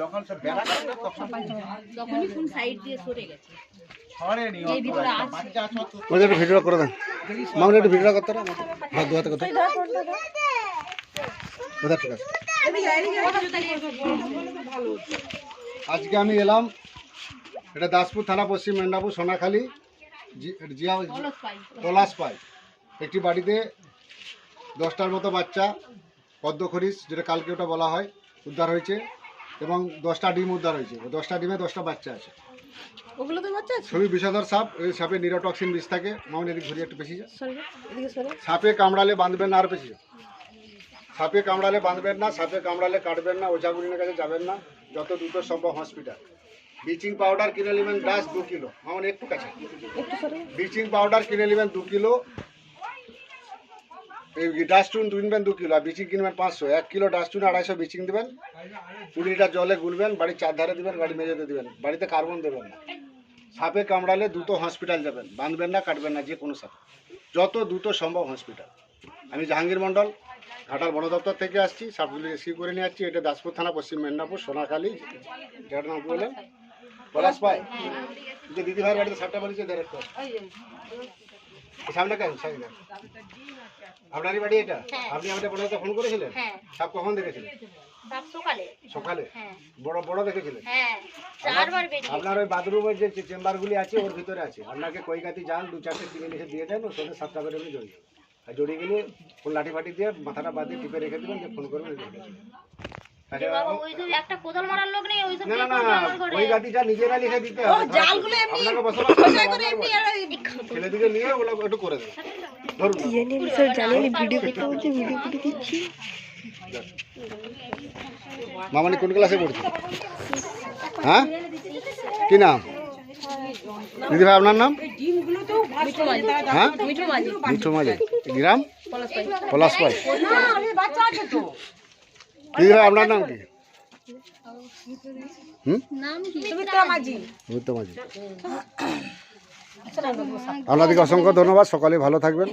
যখন সে বেড়া করে তখন তখনই কোন সাইড দিয়ে সরে গেছে। ছড়েনি এই ভিতরে আছে। বাচ্চা আছে অত। আমাদের একটু ভিডিওটা করে দেন। মামনি একটু ভিডিওটা করতে না? হাত ধোয়াতে করতে। কোথা ঠিক আছে। আজকে আমি এলাম এটা দাসপুর থানা পশ্চিম মেদিনীপুর সোনাখালী জিয়া পলাশ পাই। একটি বাড়িতে দশটার মতো বাচ্চা। পদ্ম খরিস যেটা কালকে ওটা বলা হয় উদ্ধার হয়েছে এবং দশটা ডিম উদ্ধার হয়েছে। ওই দশটা ডিমে দশটা বাচ্চা আছে। ওগুলো তো বাচ্চা আছে? ছবি বিষধর সাপ এই সাপে নিরোটক্সিন বিষ থাকে। মামনি এদিকে ঘুরিয়ে একটু বেশি যা। সাপে কামড়ালে বাঁধবেন না আর বেশি যা। সাপে কামড়ালে বাঁধবেন না সাপে কামড়ালে কাটবেন না ওঝাগুলিনের কাছে যাবেন না যত দ্রুত সম্ভব হসপিটাল। ব্লিচিং পাউডার কিনে নেবেন ডাস দু কিলো। মামনি একটু কাছে। ব্লিচিং পাউডার কিনে নেবেন দু কিলো এই ডাস্টুন কিনবেন দু কিলো, আর ব্লিচিং কিনবেন পাঁচশো। এক কিলো ডাস্টুন আড়াইশো বিচিং দেবেন, কুড়ি লিটার জলে গুলবেন, বাড়ির চারধারে দেবেন, গাড়ি মেজেতে দেবেন, বাড়িতে কার্বন দেবেন না। সাপে কামড়ালে দ্রুত হসপিটাল যাবেন, বাঁধবেন না, কাটবেন না, যে কোনো সাপে। যত দ্রুত সম্ভব হসপিটাল। আমি জাহাঙ্গীর মণ্ডল, ঘাটাল বন দপ্তর থেকে আসছি সাপগুলি রেস্কিউ করে নিয়ে আসছি। এটা দাসপুর থানা, পশ্চিম মেদিনীপুর, সোনাখালী যার নাম বললেন। পলাশ পাই যে দিদি ভাইয়ের বাড়িতে সাপটা বাড়িছে ডাইরেক্ট সামনে কেন? সামনে আপনারই বাড়ি এটা? আপনি আমাদের বড় ফোন করেছিলেন? হ্যাঁ। সাপ কখন দেখেছিলেন সকালে। সকালে? হ্যাঁ। বড় বড় দেখেছিলেন? হ্যাঁ। আপনার ওই বাথরুমের যে চেম্বারগুলি আছে ওর ভিতরে আছে। আপনাকে কৈকাতি যান দু চারটে কিনে লিখে দিয়ে দেন ওর সঙ্গে সাতটা করে জড়িয়ে আর জড়িয়ে গেলে ফোন লাঠি ফাটি দিয়ে মাথাটা বাদ দিয়ে টিপে রেখে দেবেন যে ফোন করবেন মামানি কোন ক্লাসে পড়ছে? হ্যাঁ? কি নাম? দিদি ভাই আপনার নাম? হ্যাঁ? মিঠু মাঝি। গ্রাম পলাশ ভাই আপনার নাম কি? আপনাদেরকে অসংখ্য ধন্যবাদ সকালে ভালো থাকবেন।